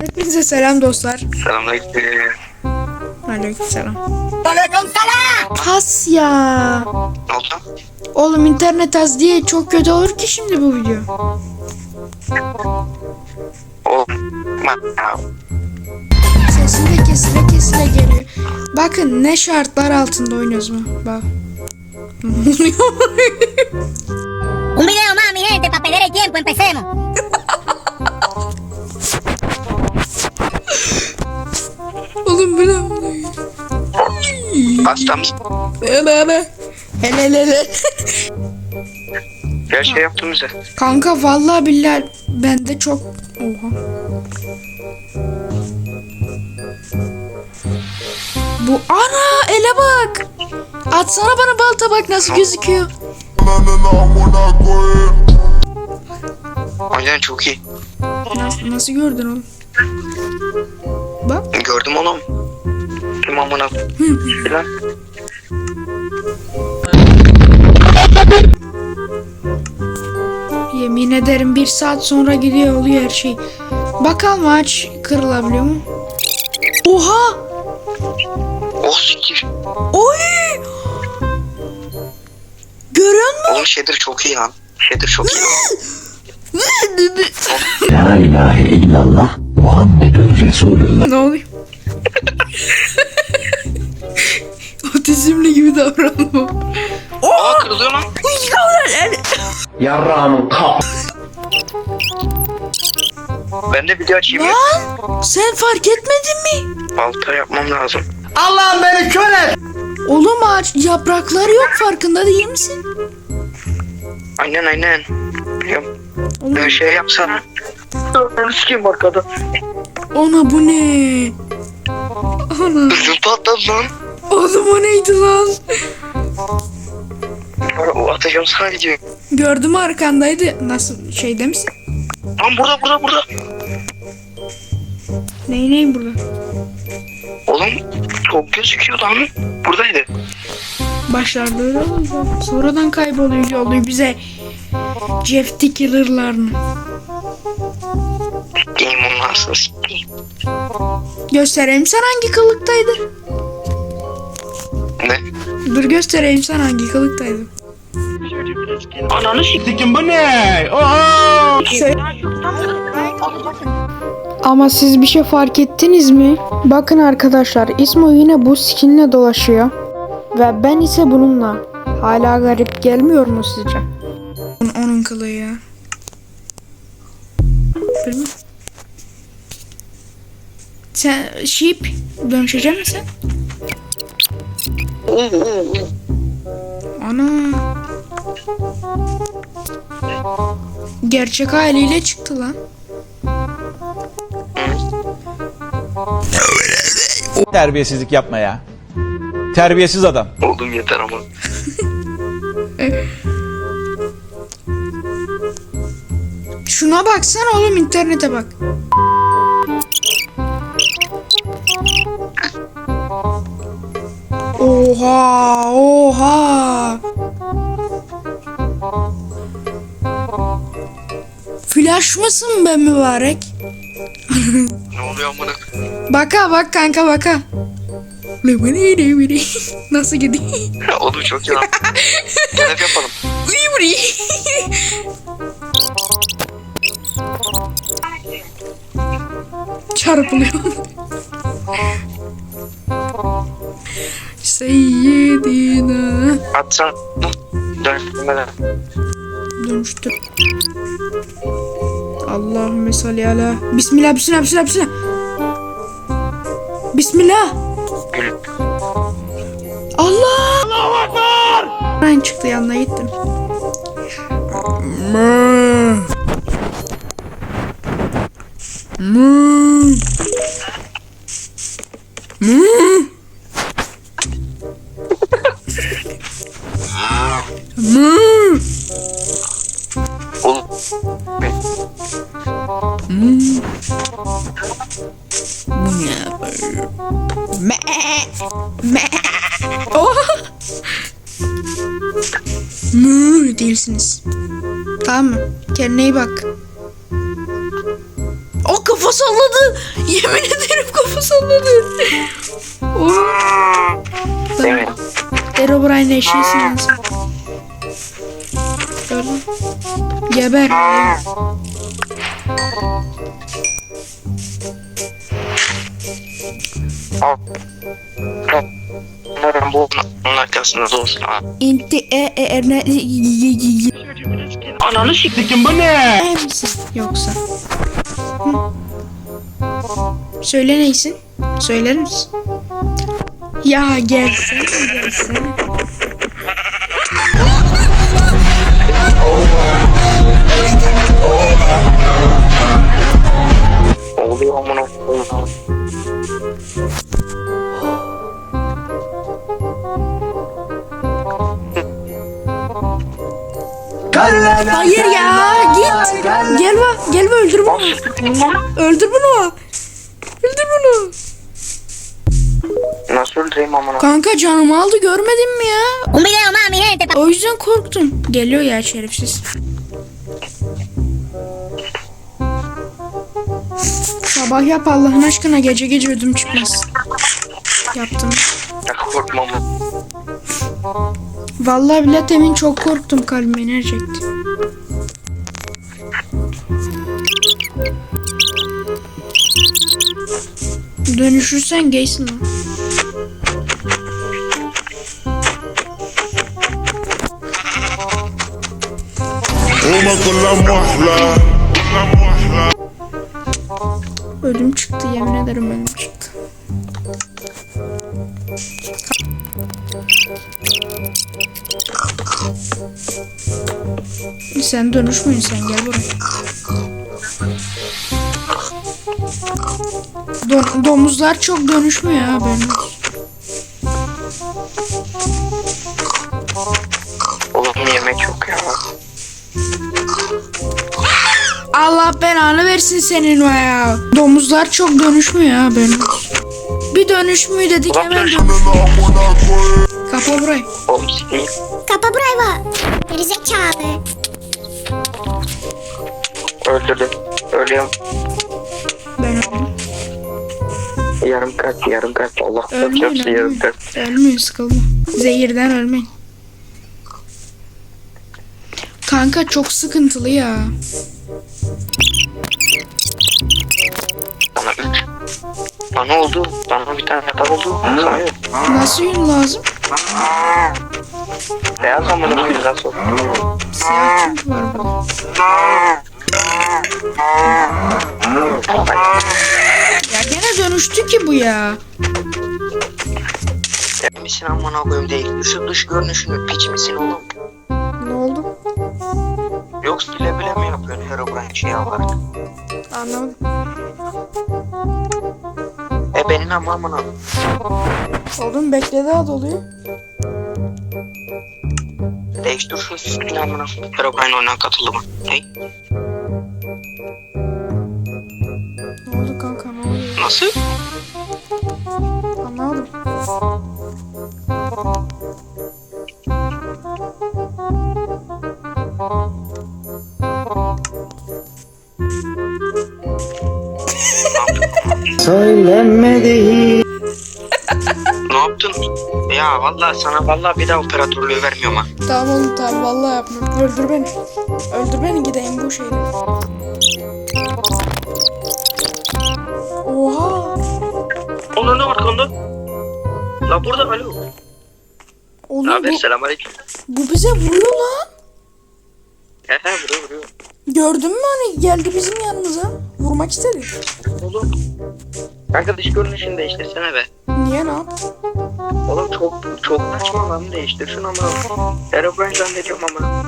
Hepinize selam dostlar. Selamünaleyküm. Aleykümselam. Has ya. Ne oldu? Oğlum internet az diye çok kötü olur ki şimdi bu video. Sesim de kesile kesile geliyor. Bakın ne şartlar altında oynuyoruz mu? Bak. Un video más, mi gente, para perder el tiempo. Empecemos. Hasta mısın? Hele hele. Hele hele hele. Ya şey yaptın bize. Kanka vallahi billahi bende çok... Oha. Bu ana ele bak. Atsana bana balta bak nasıl gözüküyor. Aynen çok iyi. Nasıl, nasıl gördün oğlum? Bak. Gördüm oğlum. Kim amına filan. Yemin ederim bir saat sonra gidiyor oluyor her şey. Bakalım ağaç kırılabiliyor mu? Oha! Oh siktir. Oy! Görüyor musun? Oğlum Shader çok iyi lan. Shader çok iyi. La ilahe illallah Muhammedun Resulullah. ne oluyor? Otizmli gibi davranma. Aa kırılıyor lan. Yarrağımın kap. Ben de video açayım ya. Lan sen fark etmedin mi? Balta yapmam lazım. Oğlum ağaç yaprakları yok farkında değil misin? Aynen aynen. Biliyorum. Oğlum, Ben şey yapsana. Ben sikeyim arkada. ona bu ne? Ana. Patladı lan. Oğlum o neydi lan? O atacağım sana video. Gördüm arkandaydı. Nasıl şeyde misin? Lan burada burada burada. Ney ney burada? Oğlum çok gözüküyor lan. Buradaydı. Başlarda öyle oluyor. Sonradan kayboluyor yolluyor bize. Jeff Killer'larını. Sikeyim onun aslında sikeyim. Göstereyim sen hangi kılıktaydın? Ne? Dur göstereyim sen hangi kılıktaydın. Ananı. Sikim bu ne? Oha! Ama siz bir şey fark ettiniz mi? Bakın arkadaşlar İsmo yine bu skinle dolaşıyor. Ve ben ise bununla. Hala garip gelmiyor mu sizce? Onun, onun kılığı ya. Sen sheep dönüşecek misin? Ana. Gerçek haliyle çıktı lan. Terbiyesizlik yapma ya. Terbiyesiz adam. Oğlum yeter ama. Şuna baksana oğlum internete bak. Oha oha. Flash mısın be mübarek? Ne oluyor amına? Baka bak kanka baka. Nasıl gidiyor? Oğlum çok iyi lan. Hep yapalım. Çarpılıyor. Seyyidina. Atsan. Dönmeden. Dönüştür. Allahümme salli ala. Bismillah, bismillah, bismillah, bismillah. Bismillah. Allah. Allahu Ekber. Ben çıktı yanına gittim. Oğlum. Me. Me. Oh. Mü değilsiniz. Tamam mı? Kendine iyi bak. kafa salladı. Yemin ederim kafa salladı. Oh. Değil mi? Herobrine eşeğisin sen. Gördün? Geber. Umarım bu onun arkasında olsun. İnti e e e ne Ananı siktikin bu ne? e misin yoksa? Hı? Söyle neysin? Söyler misin? Ya gelsene gelsene. Amına koyayım. Hayır ya git. Gel bak gel bak öldür bunu. Öldür bunu. Öldür bunu. Nasıl öldüreyim amına? Kanka canımı aldı görmedin mi ya? O yüzden korktum. Geliyor ya şerefsiz. Sabah yap Allah'ın aşkına gece gece ödüm çıkmaz. Yaptım. Ya korkma amına. Vallahi bile temin çok korktum kalbim inerecekti. Dönüşürsen gaysin lan. وما كلها محلى Ödüm çıktı yemin ederim ödüm çıktı. Sen dönüşmüyorsun sen gel buraya. Do- domuzlar çok dönüşmüyor ha ben. Allah belanı versin senin o ya. Domuzlar çok dönüşmüyor ha ben. Bir dönüşmüyor dedik hemen dön. Kapa burayı. Kapa burayı var. Gerizekalı. Öldürdüm. Ölüyorum. Ben öldüm. Yarım kalp, yarım kalp. Allah Ölmeyin, yarım kalp. Ölmeyin sıkılma. Zehirden ölmeyin. Kanka çok sıkıntılı ya. Bana üç. Bana oldu. Bana bir tane yatak oldu. Sana yok. Nasıl yün lazım? Beyaz amına koyayım nasıl? Siyah çünkü var burada. Ya gene dönüştü ki bu ya. Misin amına koyayım değil. Şu dış görünüşünü piç misin oğlum? Yoksa bile bile mi yapıyorsun Herobrine şey olarak? Anlamadım. E benim ama amına. Oğlum bekle daha doluyor. Değiştir şu skin amına. Herobrine oyuna katıldı mı? Hey, Ne oldu kanka ne oluyor? nasıl? Ne yaptın? Ya vallahi sana vallahi bir daha operatörlüğü vermiyorum ha. Tamam oğlum tamam vallahi yapmam. Öldür beni. Öldür beni gideyim bu şeyle. Oha. Onun ne arkanda? La burada alo. Ne Oğlum haber bu, selamünaleyküm. bu bize vuruyor lan. He he vuruyor vuruyor. Gördün mü hani geldi bizim yanımıza. Vurmak istedi. Oğlum. Kanka dış görünüşünü değiştirsene be. Niye ne yaptı? Oğlum çok çok saçma lan değiştir şunu ama. Herobrine zannediyorum ama.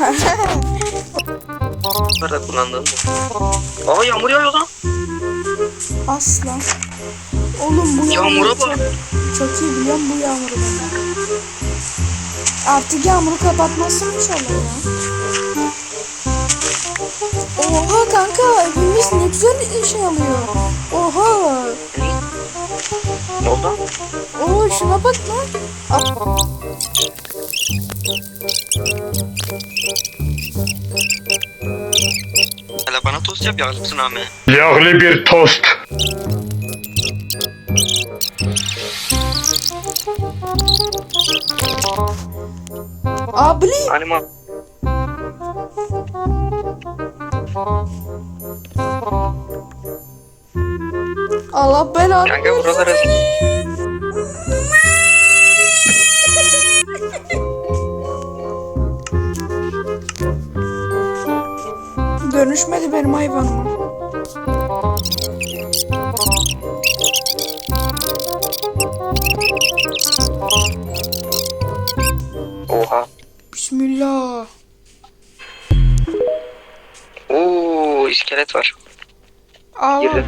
Burada kullandığım bu. Aa yağmur yağıyor lan. Asla. Oğlum bu yağmur Yağmura çok, bak. çok iyi biliyorum bu yağmuru ben. Artık yağmuru kapatmazsın inşallah ya. Oha kanka evimiz ne güzel şey alıyor. Oha. Ne oldu? Oo şuna bak lan. Hele bana tost yap yağlısın abi. Yağlı bir tost. Abli. Hani Allah belanı kanka buralara Dönüşmedi benim hayvanıma. Oha. Bismillah. Oo iskelet var. Aa, Girdi.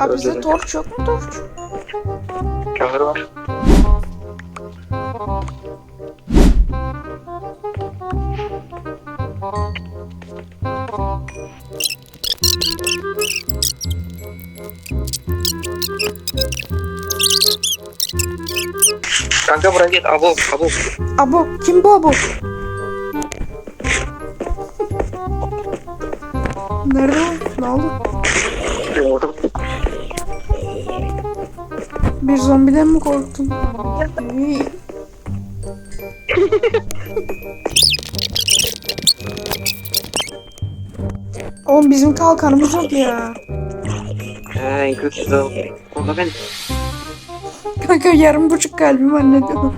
Abi bize torç yok mu torç? Kömür var. Kanka buraya gel abo abo. Abo kim bu abo? Nerede o? Ne oldu? Bir zombiden mi korktun? Oğlum bizim kalkanımız yok ya. He kötü Orada ben Kanka yarım buçuk kalbim anladım.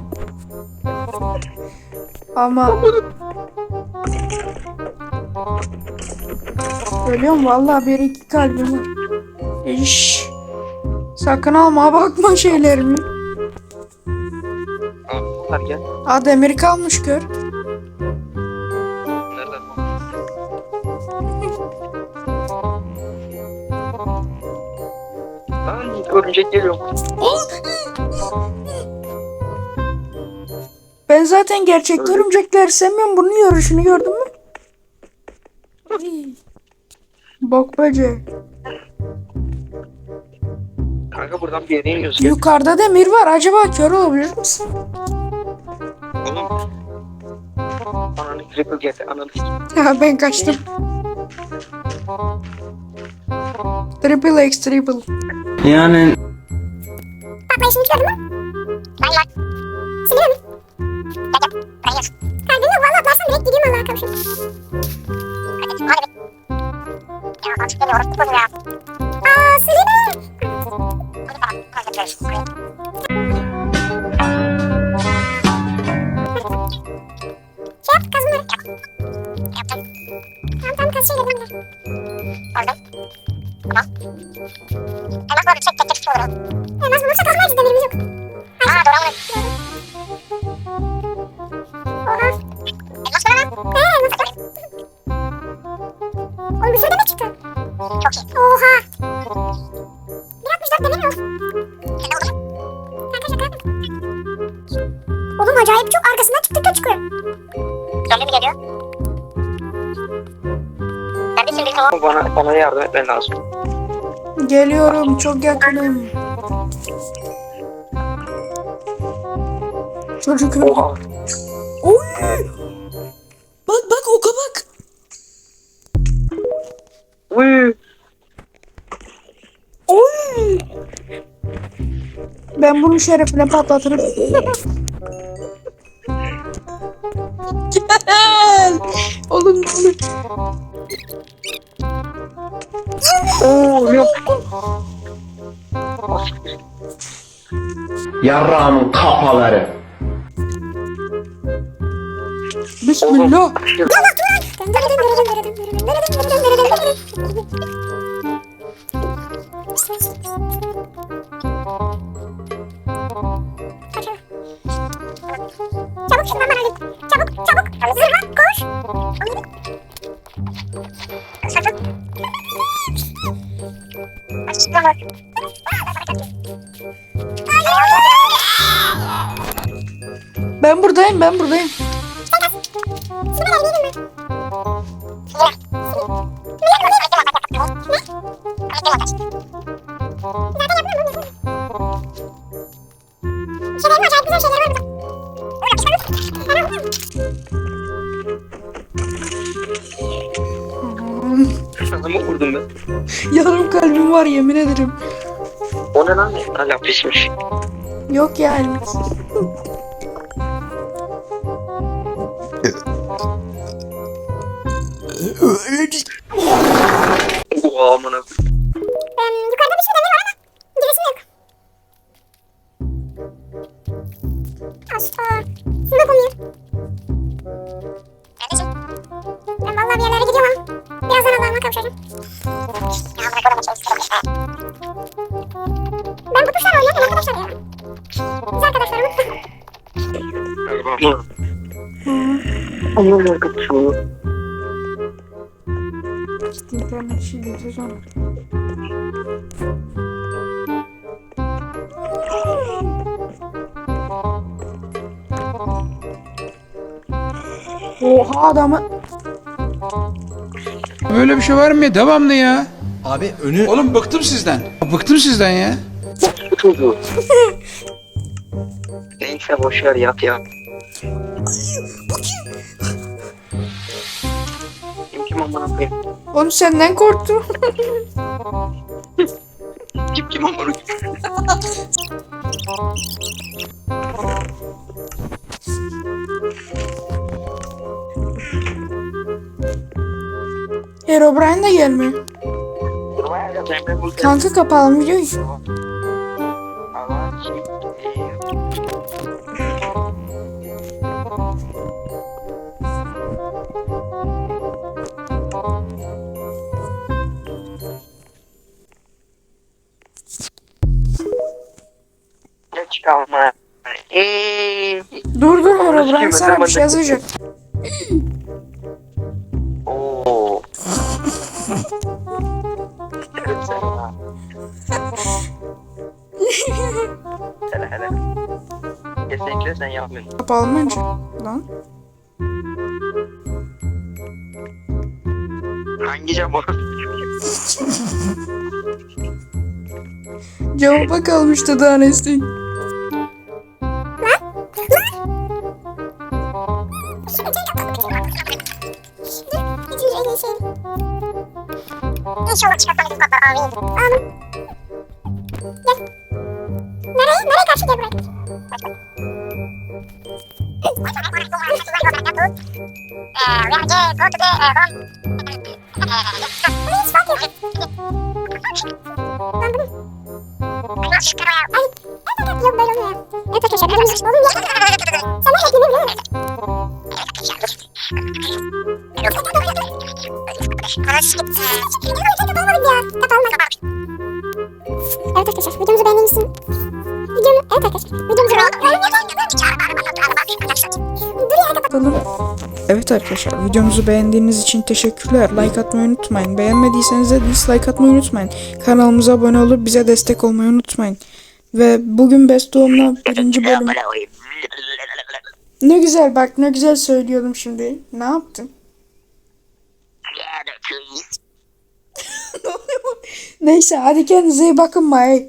Ama... Ölüyorum vallahi bir iki kalbim var. İş. Sakın alma bakma şeylerimi. Abi gel. Aa demir kalmış gör. Nereden? Lan örümcek geliyor. Ben zaten gerçekte örümcekleri sevmiyorum. Bunun yarışını gördün mü? Bok böceği. Kanka buradan bir yere iniyoruz. Yukarıda demir var. Acaba kör olabilir misin? Oğlum. Ananı triple geldi. Ananı Ya ben kaçtım. Triple X triple. Yani Patlayı şimdi gördün mü? Lan lan. Siliyor mu? Gel gel. Buraya gel. Kalbimle valla atlarsam direkt gideyim Allah'a kavuşayım. Hadi hadi. Ya mantık geliyor orası bozum ya. Oğlum acayip çok arkasından çıktıkça çıkıyor. Zombi mi geliyor? Ben de şimdi tamam. Bana, bana yardım etmen lazım. Geliyorum çok yakınım. Çocuk. Oha. Oy! Bak bak oka bak. Uy. Oy! Ben bunun şerefine patlatırım. Oğlum oğlum. Oo yok. yarrağımın kafaları. Bismillah. Bak. Ben buradayım ben buradayım. Var yemin ederim. O ne lan? Hala pişmiş. Yok yani. Oha amına. Aman arkadaşım. İnternet şey diyeceğiz ona. Oha adamı Böyle bir şey var mı ya? Devamlı ya. Abi önü Oğlum bıktım sizden. Bıktım sizden ya. Neyse boşver yat ya. Oğlum senden korktum. Kim kim amına? Herobrine de gelmiyor. Kanka kapalım videoyu. Geç kalma. Eee. Dur dur Herobrine sana bir şey yazacak. Oo. hele hele. Kesinlikle sen yapmıyorsun. Kapalım önce. Lan. Hangi o? Cevaba kalmıştı daha ne It's usually the same. Hindi sure which pattern is proper or Um, yeah. Naray, naray kasi the break. Uh, we have to go to the uh, wrong. Uh, please, fuck you. I'm not sure. Evet arkadaşlar videomuzu beğendiğiniz için videomu evet arkadaşlar videomuzu. Evet arkadaşlar videomuzu beğendiğiniz için teşekkürler. Like atmayı unutmayın. Beğenmediyseniz de dislike atmayı unutmayın. Kanalımıza abone olup bize destek olmayı unutmayın. Ve bugün Best Doğum'la birinci bölüm. Ne güzel bak ne güzel söylüyordum şimdi. Ne yaptın? Neyse hadi kendinize iyi bakın. Bye.